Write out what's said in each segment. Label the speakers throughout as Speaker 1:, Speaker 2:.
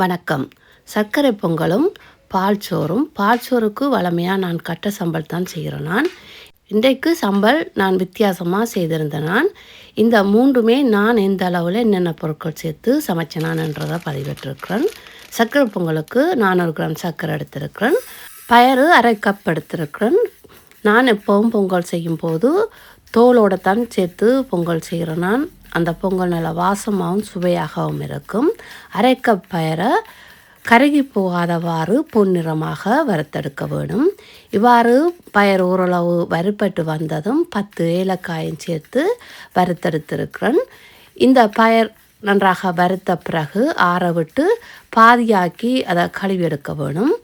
Speaker 1: வணக்கம். சர்க்கரை பொங்கலும் பால் சோறும். பால் சோறுக்கு வளமையாக நான் கட்ட சம்பல் தான் செய்கிறேன் நான். இன்றைக்கு சம்பல் நான் வித்தியாசமாக செய்திருந்தேன் நான். இந்த மூன்றுமே நான் எந்த அளவில் என்னென்ன பொருட்கள் சேர்த்து சமைச்சனான்ன்றதை பதிவிட்டிருக்கிறேன். சர்க்கரை பொங்கலுக்கு நானூறு கிராம் சர்க்கரை எடுத்திருக்கிறேன். பயறு அரை கப் எடுத்திருக்கிறேன். நான் எப்போவும் பொங்கல் செய்யும்போது தோலோடு தான் சேர்த்து பொங்கல் செய்கிறேன் நான். அந்த பொங்கல் நல்ல வாசமாகவும் சுவையாகவும் இருக்கும். அரை கப் பயரை கருகி போகாதவாறு பொன்னிறமாக வறுத்தெடுக்க வேணும். இவ்வாறு பயர் ஓரளவு வறுப்பட்டு வந்ததும் பத்து ஏலக்காயும் சேர்த்து வறுத்தெடுத்திருக்கிறேன். இந்த பயர் நன்றாக வறுத்த பிறகு ஆற விட்டு பாதியாக்கி அதை கழுவி எடுக்க வேணும்.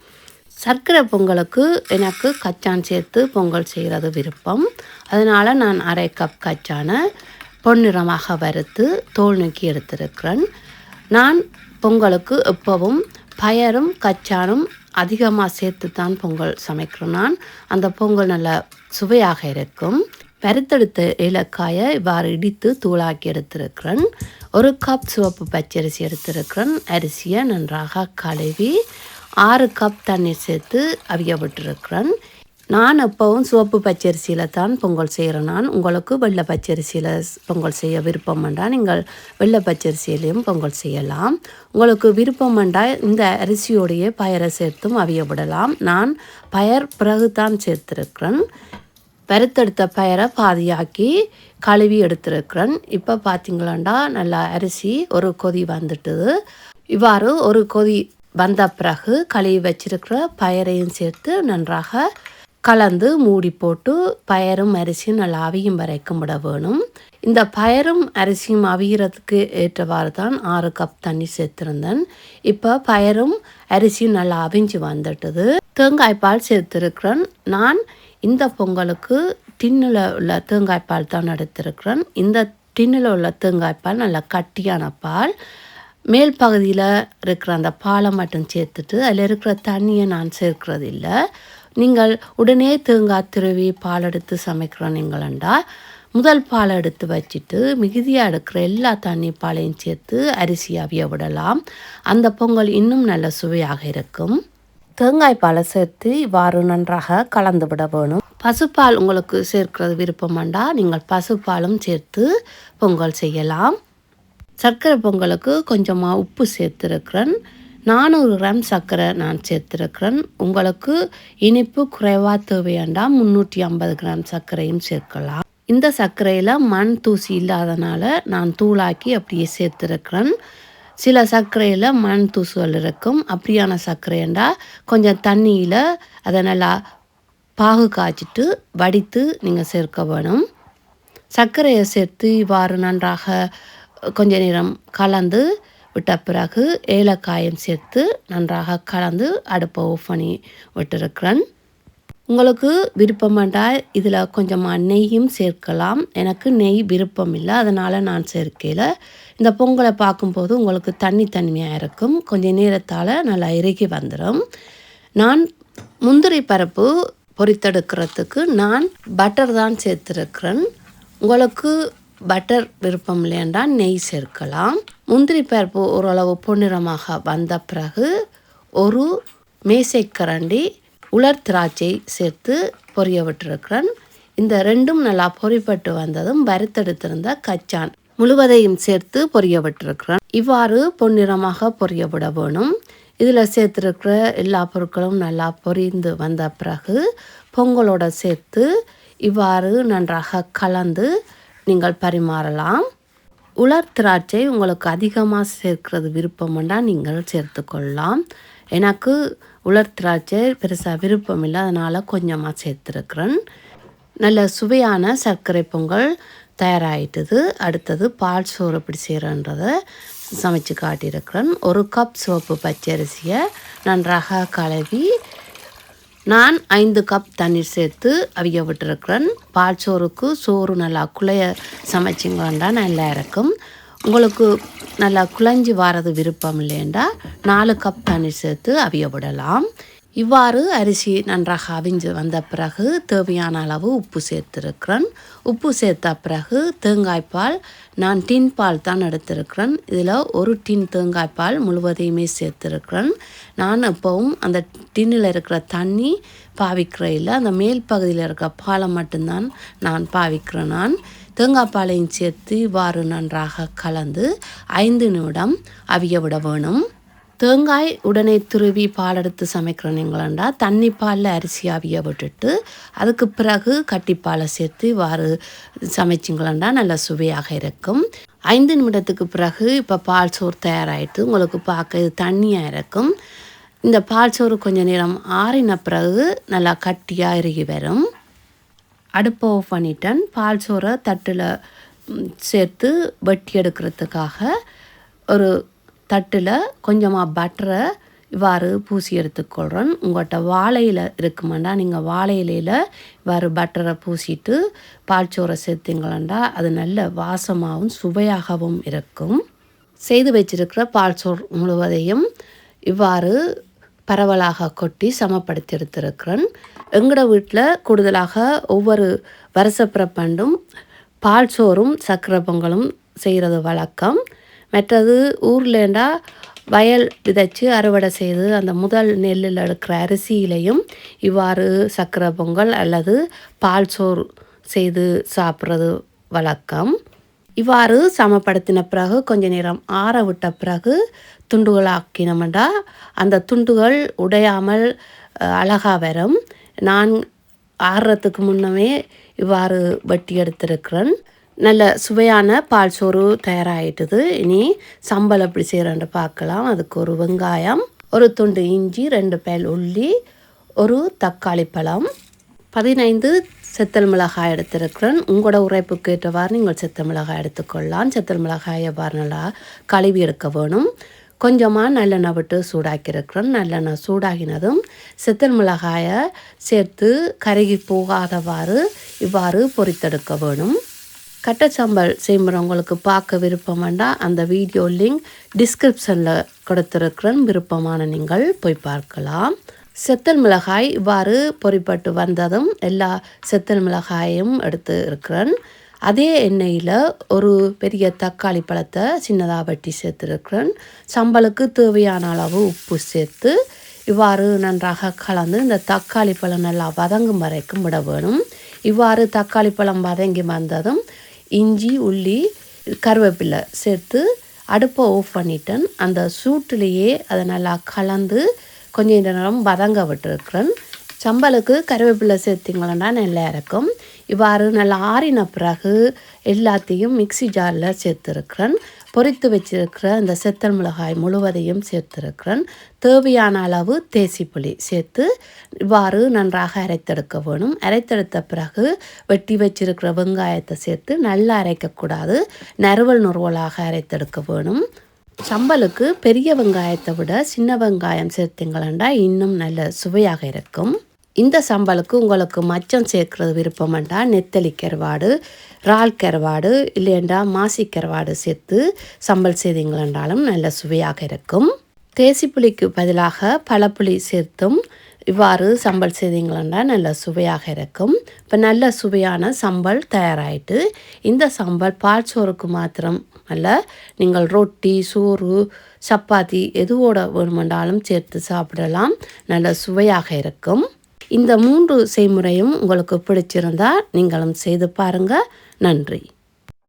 Speaker 1: சர்க்கரை பொங்கலுக்கு எனக்கு கச்சான் சேர்த்து பொங்கல் செய்கிறது விருப்பம். அதனால் நான் அரை கப் கச்சானை பொன்னிறமாக வறுத்து தோல் நீக்கி எடுத்திருக்கிறேன். நான் பொங்கலுக்கு எப்பவும் பயரும் கச்சானும் அதிகமாக சேர்த்து தான் பொங்கல் சமைக்கிறேன் நான். அந்த பொங்கல் நல்ல சுவையாக இருக்கும். வறுத்தெடுத்த ஏலக்காயை இவ்வாறு இடித்து தூளாக்கி எடுத்திருக்கிறேன். ஒரு கப் சிவப்பு பச்சரிசி எடுத்திருக்கிறேன். அரிசியை நன்றாக கழுவி ஆறு கப் தண்ணீர் சேர்த்து அவிய விட்டுருக்கிறேன். நான் எப்போவும் சோப்பு பச்சரிசியில் தான் பொங்கல் செய்கிறேன் நான் உங்களுக்கு வெள்ளை பச்சரிசியில் பொங்கல் செய்ய விருப்பம் வேண்டாம் நீங்கள் வெள்ளை பச்சரிசியிலையும் பொங்கல் செய்யலாம். உங்களுக்கு விருப்பம் வேண்டாம் இந்த அரிசியோடைய பயரை சேர்த்தும் அவிய விடலாம். நான் பயர் பிறகு தான் சேர்த்துருக்கிறேன். வறுத்தெடுத்த பயரை பாதியாக்கி கழுவி எடுத்திருக்கிறேன். இப்போ பார்த்தீங்களாண்டா நல்லா அரிசி ஒரு கொதி வந்துட்டுது இவ்வாறு ஒரு கொதி வந்த பிறகு கழுவி வச்சிருக்கிற பயரையும் சேர்த்து நன்றாக கலந்து மூடி போட்டு பயரும் அரிசியும் நல்லா அவியும் வரைக்கும் விட வேணும். இந்த பயரும் அரிசியும் அவிகிறதுக்கு ஏற்றவாறு தான் ஆறு கப் தண்ணி சேர்த்துருந்தேன். இப்போ பயரும் அரிசியும் நல்லா அவிஞ்சு வந்துட்டுது. தேங்காய் பால் சேர்த்துருக்கிறேன். நான் இந்த பொங்கலுக்கு டின்னில் உள்ள தேங்காய் பால் தான் எடுத்திருக்கிறேன். இந்த டின்னில் உள்ள தேங்காய் பால் நல்லா கட்டியான பால். மேல் பகுதியில் இருக்கிற அந்த பாலை மட்டும் சேர்த்துட்டு அதில் இருக்கிற தண்ணியை நான் சேர்க்கிறது இல்லை நீங்கள் உடனே தேங்காய் துருவி பால் எடுத்து சமைக்கிறோம் நீங்களண்டா முதல் பாலை எடுத்து வச்சுட்டு மிகுதியாக எடுக்கிற எல்லா தண்ணி பாலையும் சேர்த்து அரிசி அவிய விடலாம். அந்த பொங்கல் இன்னும் நல்ல சுவையாக இருக்கும். தேங்காய் பாலை சேர்த்து இவ்வாறு நன்றாக கலந்து விட வேணும். பசுப்பால் உங்களுக்கு சேர்க்கிறது விருப்பமாண்டா நீங்கள் பசுப்பாலும் சேர்த்து பொங்கல் செய்யலாம். சர்க்கரை பொங்கலுக்கு கொஞ்சமாக உப்பு சேர்த்துருக்கிறேன். நானூறு கிராம் சர்க்கரை நான் சேர்த்துருக்கிறேன். உங்களுக்கு இனிப்பு குறைவாக தேவையாண்டா முந்நூற்றி ஐம்பது கிராம் சர்க்கரையும் சேர்க்கலாம். இந்த சர்க்கரையில் மண் தூசி இல்லாதனால நான் தூளாக்கி அப்படியே சேர்த்துருக்கிறேன். சில சர்க்கரையில் மண் தூசுகள் இருக்கும். அப்படியான சர்க்கரைண்டா கொஞ்சம் தண்ணியில் அதை நல்லா பாகு காய்ச்சிட்டு வடித்து நீங்கள் சேர்க்க வேணும். சர்க்கரையை சேர்த்து இவ்வாறு நன்றாக கொஞ்ச நேரம் கலந்து விட்ட பிறகு ஏலக்காயும் சேர்த்து நன்றாக கலந்து அடுப்பை ஆஃப் பண்ணி விட்டுருக்கிறேன். உங்களுக்கு விருப்பமாண்டா இதில் கொஞ்சமாக நெய்யும் சேர்க்கலாம். எனக்கு நெய் விருப்பம் இல்லை அதனால் நான் சேர்க்கல. இந்த பொங்கலை பார்க்கும்போது உங்களுக்கு தண்ணி தனிமையாக இருக்கும். கொஞ்சம் நேரத்தால் நல்லா இறுகி வந்துடும். நான் முந்திரி பருப்பு பொரித்தெடுக்கிறதுக்கு நான் பட்டர் தான் சேர்த்துருக்கிறேன். உங்களுக்கு பட்டர் விருப்பம் இல்லையண்டா நெய் சேர்க்கலாம். முந்திரி பருப்பு ஓரளவு பொன்னிறமாக வந்த பிறகு ஒரு மேசைக்கரண்டி உலர் திராட்சை சேர்த்து பொரிய விட்டுருக்கிறேன். இந்த ரெண்டும் நல்லா பொறிப்பட்டு வந்ததும் வறுத்தெடுத்திருந்த கச்சான் முழுவதையும் சேர்த்து பொரிய விட்டிருக்கிறேன். இவ்வாறு பொன்னிறமாக பொரிய விட வேணும். இதில் சேர்த்துருக்கிற எல்லா பொருட்களும் நல்லா பொரிந்து வந்த பிறகு பொங்கலோட சேர்த்து இவ்வாறு நன்றாக கலந்து நீங்கள் பரிமாறலாம். உலர் திராட்சை உங்களுக்கு அதிகமாக சேர்க்கிறது விருப்பம்னா நீங்கள் சேர்த்துக்கொள்ளலாம் எனக்கு உலர் திராட்சை பெருசாக விருப்பம் இல்லை அதனால் கொஞ்சமாக சேர்த்துருக்குறேன். நல்ல சுவையான சர்க்கரை பொங்கல் தயாராகிட்டது அடுத்தது பால் சோறு எப்படி செய்கிறன்றதை சமைச்சு காட்டியிருக்கிறேன். ஒரு கப் சோப்பு பச்சரிசியை நன்றாக கழுவி நான் ஐந்து கப் தண்ணீர் சேர்த்து அவிய விட்டுருக்கிறேன். பால் சோறுக்கு சோறு நல்லா குழைய சமைச்சிங்கண்டா நல்லா இருக்கும் உங்களுக்கு நல்லா குழஞ்சி வாரது விருப்பம் இல்லைண்டா நாலு கப் தண்ணீர் சேர்த்து அவிய விடலாம். இவ்வாறு அரிசி நன்றாக அவிஞ்சு வந்த பிறகு தேவையான அளவு உப்பு சேர்த்திருக்கிறேன். உப்பு சேர்த்த பிறகு தேங்காய்ப்பால் நான் டின் பால் தான் எடுத்திருக்கிறேன். இதில் ஒரு டின் தேங்காய்ப்பால் முழுவதையுமே சேர்த்துருக்கிறேன். நான் எப்போவும் அந்த டின்னில் இருக்கிற தண்ணி பாவிக்கிறையில் அந்த மேல் பகுதியில் இருக்கிற பாலை மட்டும்தான் நான் பாவிக்கிறேன் நான். தேங்காய் பாலையும் சேர்த்து இவ்வாறு நன்றாக கலந்து ஐந்து நிமிடம் அவிய விட வேணும். தேங்காய் உடனே துருவி பால் எடுத்து சமைக்கிறீங்களா தண்ணி பாலில் அரிசி அவிய விட்டுட்டு அதுக்கு பிறகு கட்டிப்பாலை சேர்த்து இவ்வாறு சமைச்சிங்களா நல்லா சுவையாக இருக்கும். ஐந்து நிமிடத்துக்கு பிறகு இப்போ பால் சோறு தயாராகிட்டு உங்களுக்கு பார்க்க இது தண்ணியாக இருக்கும். இந்த பால் சோறு கொஞ்சம் நேரம் ஆறின பிறகு நல்லா கட்டியாக இறுகி வரும். அடுப்பை ஆஃப் பண்ணிட்டேன். பால் சோறை தட்டில் சேர்த்து வெட்டி எடுக்கிறதுக்காக ஒரு தட்டில் கொஞ்சமாக பட்டரை இவ்வாறு பூசி எடுத்துக்கொள்கிறேன் உங்கள்கிட்ட வாழையில் இருக்குமாண்டா நீங்கள் வாழை இலையில் இவ்வாறு பட்டரை பூசிட்டு பால்ச்சோரை சேர்த்திங்களா அது நல்ல வாசமாகவும் சுவையாகவும் இருக்கும். செய்து வச்சிருக்கிற பால்சோர் முழுவதையும் இவ்வாறு பரவலாக கொட்டி சமப்படுத்தி எடுத்திருக்கிறேன். எங்களோட வீட்டில் கூடுதலாக ஒவ்வொரு வருஷப்பிறப்பண்டும் பால் சோறும் சக்கரை பொங்கலும் செய்கிறது வழக்கம். மற்றது ஊர்லேண்டா வயல் விதைச்சு அறுவடை செய்து அந்த முதல் நெல்லில் எடுக்கிற அரிசியிலையும் இவ்வாறு சக்கரை பொங்கல் அல்லது பால் சோறு செய்து சாப்பிட்றது வழக்கம். இவ்வாறு சமப்படுத்தின பிறகு கொஞ்ச நேரம் ஆற விட்ட பிறகு துண்டுகளாக்கினோம்டா அந்த துண்டுகள் உடையாமல் அழகாக வரும். நான் ஆறுறதுக்கு முன்னமே இவ்வாறு வெட்டி எடுத்திருக்கிறேன். நல்ல சுவையான பால் சோறு தயாராகிட்டுது இனி சம்பல் எப்படி செய்கிறேன்னு பார்க்கலாம். அதுக்கு ஒரு வெங்காயம் ஒரு துண்டு இஞ்சி ரெண்டு பேல் உள்ளி ஒரு தக்காளி பழம். பதினைந்து செத்தல் மிளகாய் எடுத்திருக்கிறேன். உங்களோட உரைப்புக்கு ஏற்றவாறு நீங்கள் செத்தல் மிளகாய் எடுத்துக்கொள்ளலாம். செத்தல் மிளகாய் எவ்வாறு நல்லா கழுவி எடுக்க வேணும்? கொஞ்சமாக நல்லெண்ணெய் விட்டு சூடாக்கியிருக்கிறேன். நல்லெண்ணெய் சூடாகினதும் செத்தல் மிளகாயை சேர்த்து கருகி போகாதவாறு இவ்வாறு பொரித்தெடுக்க வேணும். கட்டச்சம்பல் செய்முறவங்களுக்கு பார்க்க விருப்பம் வேண்டாம். அந்த வீடியோ லிங்க் டிஸ்கிரிப்ஷனில் கொடுத்துருக்கிறேன். விருப்பமான நீங்கள் போய் பார்க்கலாம். செத்தல் மிளகாய் இவ்வாறு பொறிப்பட்டு வந்ததும் எல்லா செத்தல் மிளகாயும் எடுத்து இருக்கிறேன். அதே எண்ணெயில் ஒரு பெரிய தக்காளி பழத்தை சின்னதாக வெட்டி சேர்த்துருக்கிறேன். சம்பளுக்கு தேவையான அளவு உப்பு சேர்த்து இவ்வாறு நன்றாக கலந்து இந்த தக்காளி பழம் நல்லா வதங்கும் வரைக்கும் விட வேணும். இவ்வாறு தக்காளி பழம் வதங்கி வந்ததும் இஞ்சி உள்ளி கருவேப்பிலை சேர்த்து அடுப்பை ஆஃப் பண்ணிட்டேன். அந்த சூட்டிலேயே அதை நல்லா கலந்து கொஞ்சம் நேரம் வதங்க விட்டுருக்குறேன். சம்பளுக்கு கருவேப்பிலை சேர்த்திங்களா நல்லா இருக்கும். இவ்வாறு நல்லா ஆறின பிறகு எல்லாத்தையும் மிக்சி ஜாரில் சேர்த்துருக்குறேன். பொறித்து வச்சிருக்கிற இந்த செத்தல் மிளகாய் முழுவதையும் சேர்த்துருக்கிறேன். தேவையான அளவு தேசிப்புளி சேர்த்து இவ்வாறு நன்றாக அரைத்தெடுக்க வேணும். அரைத்தெடுத்த பிறகு வெட்டி வச்சிருக்கிற வெங்காயத்தை சேர்த்து நல்லா அரைக்கக்கூடாது. நறுவல் நுறுவலாக அரைத்தெடுக்க வேணும். சம்பலுக்கு பெரிய வெங்காயத்தை விட சின்ன வெங்காயம் சேர்த்திங்களா இன்னும் நல்ல சுவையாக இருக்கும். இந்த சம்பளுக்கு உங்களுக்கு மச்சம் சேர்க்குறது விருப்பம்ண்டா நெத்தலி கருவாடு இறால் கருவாடு இல்லையண்டா மாசி கருவாடு சேர்த்து சம்பல் செய்தீங்களென்றாலும் நல்ல சுவையாக இருக்கும். தேசிப்புளிக்கு பதிலாக பழப்புளி சேர்த்தும் இவ்வாறு சம்பல் செய்தீங்களா நல்ல சுவையாக இருக்கும். இப்போ நல்ல சுவையான சம்பல் தயாராகிட்டு இந்த சம்பல் பால் சோறுக்கு மாத்திரம் அல்ல நீங்கள் ரொட்டி சோறு சப்பாத்தி எதுவோட வேணுமென்றாலும் சேர்த்து சாப்பிடலாம். நல்ல சுவையாக இருக்கும். இந்த மூன்று செய்முறையும் உங்களுக்கு பிடிச்சிருந்தால் நீங்களும் செய்து பாருங்கள் நன்றி.